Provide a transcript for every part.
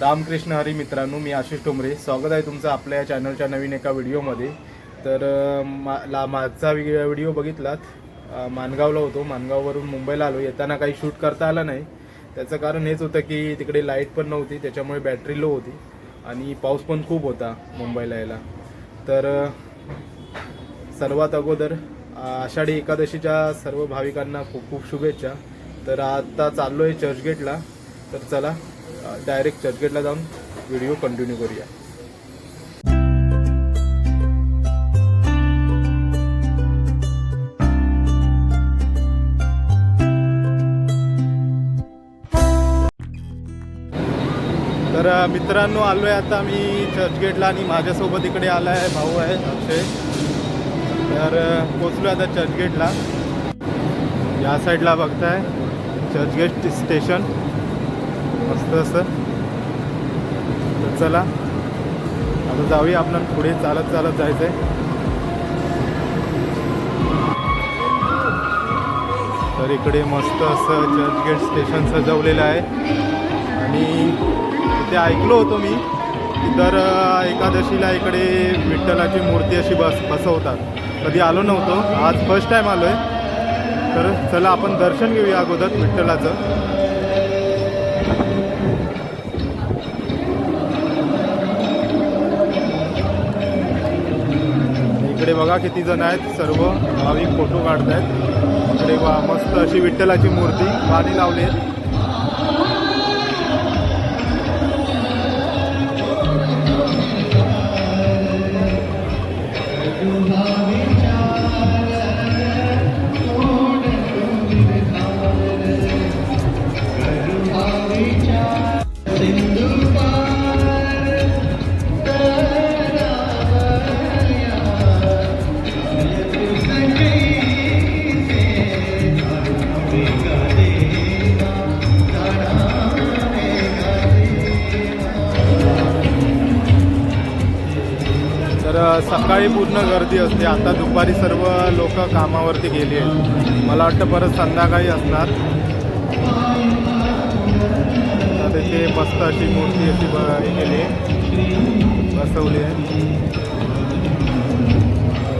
रामकृष्ण हरी मित्रांनो मी आशिष टोमरे स्वागत आहे तुमचं आपल्या या चॅनलच्या नवीन एका व्हिडिओमध्ये. तर मा ला मागचा व्हिडिओ बघितलात. माणगावला होतो. माणगाववरून मुंबईला आलो येताना काही शूट करता आलं नाही. त्याचं कारण हेच होतं की तिकडे लाइट पण नव्हती. त्याच्यामुळे बॅटरी लो होती. आणि पाऊस पण खूप होता मुंबईला यायला. तर सर्वात अगोदर आषाढी एकादशीच्या सर्व भाविकांना खूप खूप शुभेच्छा. तर आता चाललो आहे चर्चगेटला तर चला डायरेक्ट चर्चगेटला जाऊन व्हिडिओ कंटिन्यू करूया. तर मित्रांनो आलो आहे आता मी चर्चगेटला आणि माझ्यासोबत इकडे आला आहे भाऊ आहे अक्षय. तर पोचलो आता चर्चगेटला. या साईडला बघताय. चर्चगेट स्टेशन. मस्त असं. तर चला. आता जाऊया आपण पुढे. चालत चालत जायचं आहे तर इकडे मस्त असं चर्चगेट स्टेशन सजवलेलं आहे. आणि ते ऐकलो होतो मी की दर एकादशीला इकडे विठ्ठलाची मूर्ती अशी बस बसवतात. कधी आलो नव्हतो. आज फर्स्ट टाईम आलो आहे तर चला आपण दर्शन घेऊया अगोदर विठ्ठलाचं. इकडे बघा किती जण आहेत. सर्व भाविक फोटो काढत आहेत इकडे मस्त अशी विठ्ठलाची मूर्ती पाणी लावली आहे तर सकाळी पूर्ण गर्दी असते. आता दुपारी सर्व लोक कामावरती गेली आहेत. मला वाटतं परत संध्याकाळी असणार. तिथे मस्त अशी मूर्ती अशी ब- केली बसवली आहे.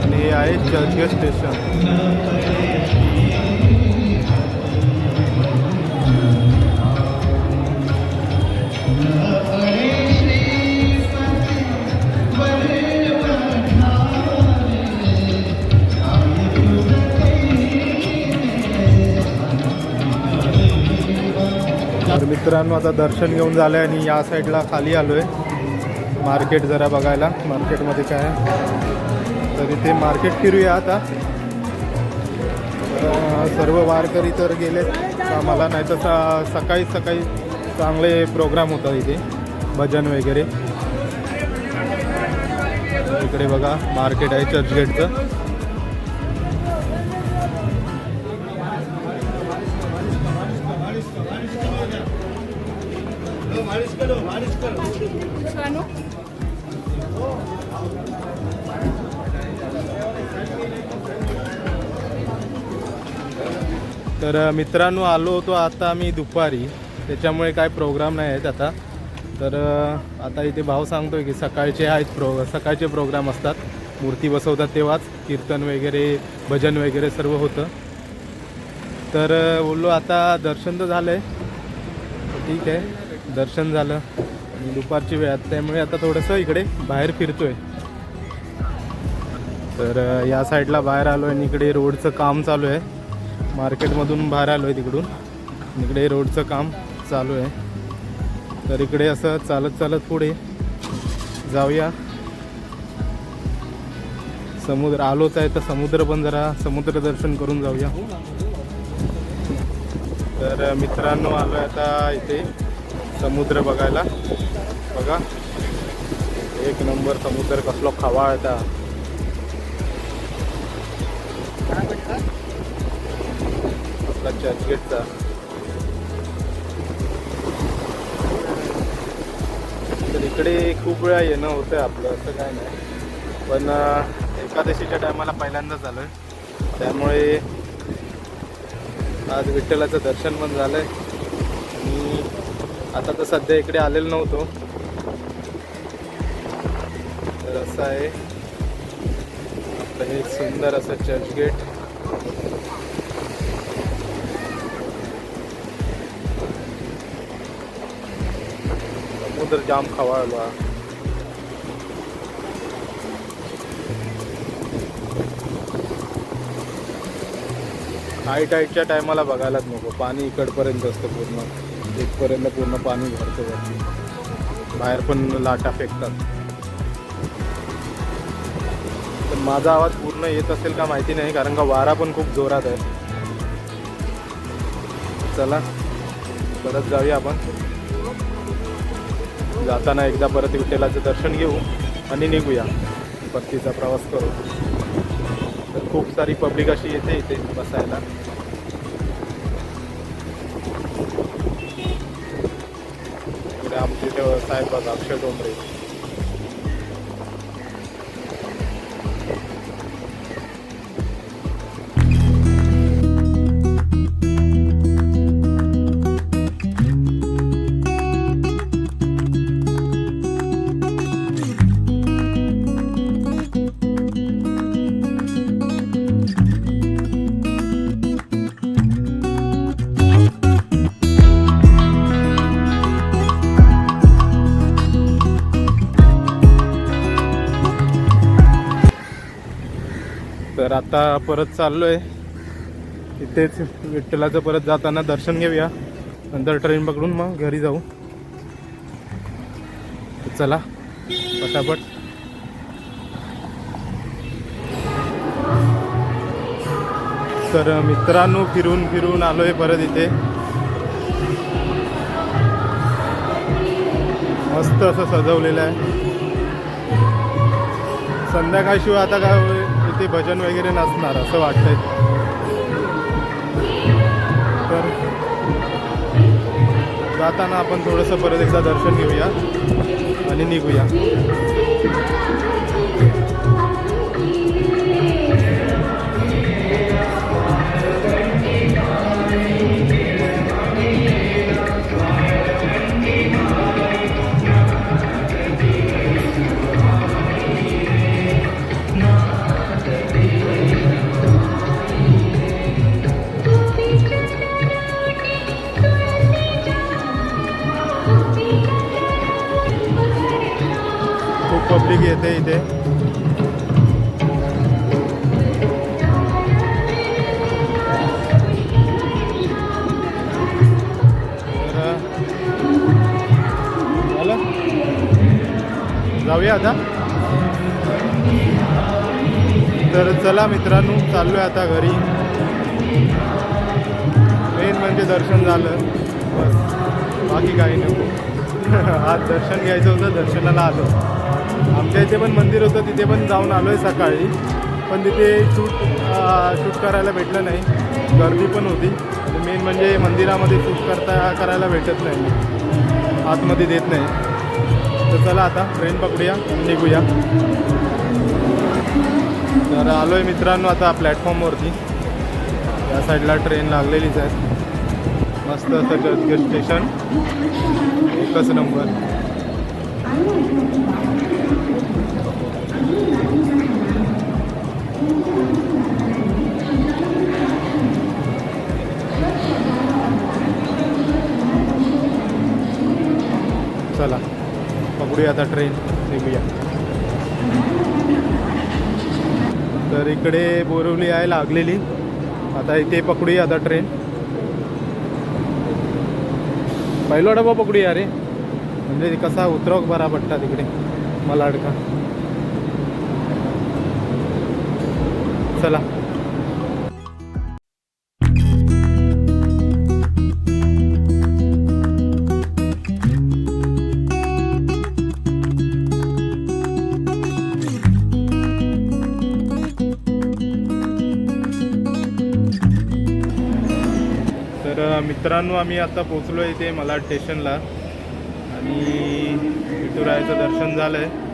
आणि हे आहे चर्चगेट स्टेशन. मित्रांनो आता दर्शन घेऊन झालं आहे आणि या साईडला खाली आलो आहे मार्केट जरा बघायला. मार्केटमध्ये काय आहे? तर इथे मार्केट फिरूया आता. सर्व वारकरी तर गेलेत. कामाला नाही तर सा सकाळी सकाळी चांगले प्रोग्राम होतात इथे. भजन वगैरे. इकडे बघा मार्केट आहे चर्चगेटचं. तर मित्रांनो आलो होतो आता आम्ही दुपारी. त्याच्यामुळे काय प्रोग्राम नाही आहेत आता. तर आता इथे भाव सांगतोय की सकाळचे आहेत प्रो सकाळचे प्रोग्राम असतात. मूर्ती बसवतात तेव्हाच. कीर्तन वगैरे भजन वगैरे सर्व होतं. तर बोललो आता दर्शन तर झालं आहे ठीक आहे. दर्शन झालं. दुपारची वेळ त्यामुळे आता थोडंसं इकडे बाहेर फिरतोय. तर या साईडला बाहेर आलो आहे इकडे रोडचं काम चालू आहे. मार्केटमधून बाहेर आलो आहे तिकडून इकडे रोडचं काम चालू आहे. तर इकडे असं चालत चालत पुढे जाऊया. समुद्र आलोच आहे तर समुद्र पण जरा समुद्र दर्शन करून जाऊया. तर मित्रांनो आलो आहे आता इथे. समुद्र बघायला. बघा. एक नंबर समुद्र कसलो खवा येता आता आपला चर्चगेटचा तर इकडे खूप वेळा येणं होतं आपलं असं काय नाही. पण एकादशीच्या टायमाला पहिल्यांदाच झालं त्यामुळे आज विठ्ठलाचं दर्शन पण झालंय. आहे आता तर सध्या इकडे आलेलो नव्हतो. तर असं आहे. हे सुंदर असं चर्च गेट समुद्र जाम खवाळला. हाय टाईटच्या टायमाला बघायलाच नको. पाणी इकडपर्यंत असतं पूर्ण. इथपर्यंत पूर्ण पाणी भरतं वरती. बाहेर पण लाटा फेकतात पण माझा आवाज पूर्ण येत असेल का माहिती नाही कारण का वारा पण खूप जोरात आहे. चला परत जाऊया आपण. जाताना एकदा परत विठ्ठलाचं दर्शन घेऊ आणि निघूया. परतीचा प्रवास करू. तर खूप सारी पब्लिक अशी येते इथे बसायला. इकडे आमचे इथे साहेब बघा अक्षय डोंबरे तर आता परत चाललोय. इथेच विठ्ठलाचं परत जाताना दर्शन घेऊया. नंतर ट्रेन पकडून मग घरी जाऊ. चला पटापट. तर मित्रांनो फिरून फिरून आलोय परत इथे. मस्त असं सजवलेलं आहे. संध्याकाळशिवाय आता काय ते भजन वगैरे नसणार असं वाटतंय. तर जाताना आपण थोडंसं परत एकदा दर्शन घेऊया आणि निघूया. पब्लिक येते इथे. जाऊया आता. तर चला मित्रांनो चाललोय आता घरी. मेन म्हणजे दर्शन झालं. बस. बाकी काही नको. आज दर्शन घ्यायचं होतं दर्शनाला आलो. आमच्या इथे पण मंदिर होतं तिथे पण जाऊन आलो आहे सकाळी. पण तिथे शूट शूट करायला भेटलं नाही. गर्दी पण होती. मेन म्हणजे मंदिरामध्ये शूट करता करायला भेटत नाही. आतमध्ये देत नाही. तर चला आता ट्रेन पकडूया निघूया. तर आलो आहे मित्रांनो आता प्लॅटफॉर्मवरती या साईडला ट्रेन लागलेलीच आहे. मस्त असं चर्चगेट स्टेशन एकच नंबर चला पकडूया आता ट्रेन निघूया. तर इकडे बोरवली आहे लागलेली. आता इथे पकडूया आता ट्रेन पहिला डबा पकडूया रे. म्हणजे कसा उतरव बरा पडता तिकडे मला अडका चला. तर मित्रांनो आम्ही आता पोचलो आहे इथे मलाड स्टेशनला. आणि विठुरायाचं दर्शन झालं आहे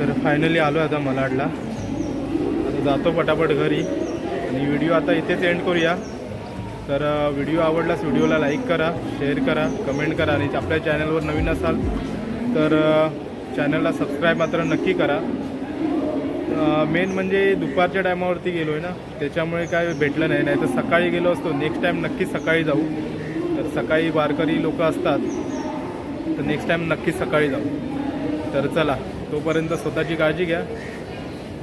तर फायनली आलो आता मलाडला. जातो पटापट घरी. आणि व्हिडिओ आता इथेच एंड करूया. तर व्हिडिओ आवडलास व्हिडिओला लाईक करा शेअर करा कमेंट करा. आणि आपल्या चॅनलवर नवीन असाल तर चॅनलला सबस्क्राईब मात्र नक्की करा. मेन म्हणजे दुपारच्या टायमावरती गेलो आहे ना. त्याच्यामुळे काय भेटलं नाही. नाही तर सकाळी गेलो असतो. नेक्स्ट टाईम नक्की सकाळी जाऊ. तर सकाळी वारकरी लोक असतात. तर नेक्स्ट टाईम नक्की सकाळी जाऊ. तर चला तोपर्यंत स्वतःची काळजी घ्या.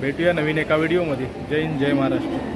भेटूया नवीन एका व्हिडिओमध्ये. जय हिंद जय महाराष्ट्र.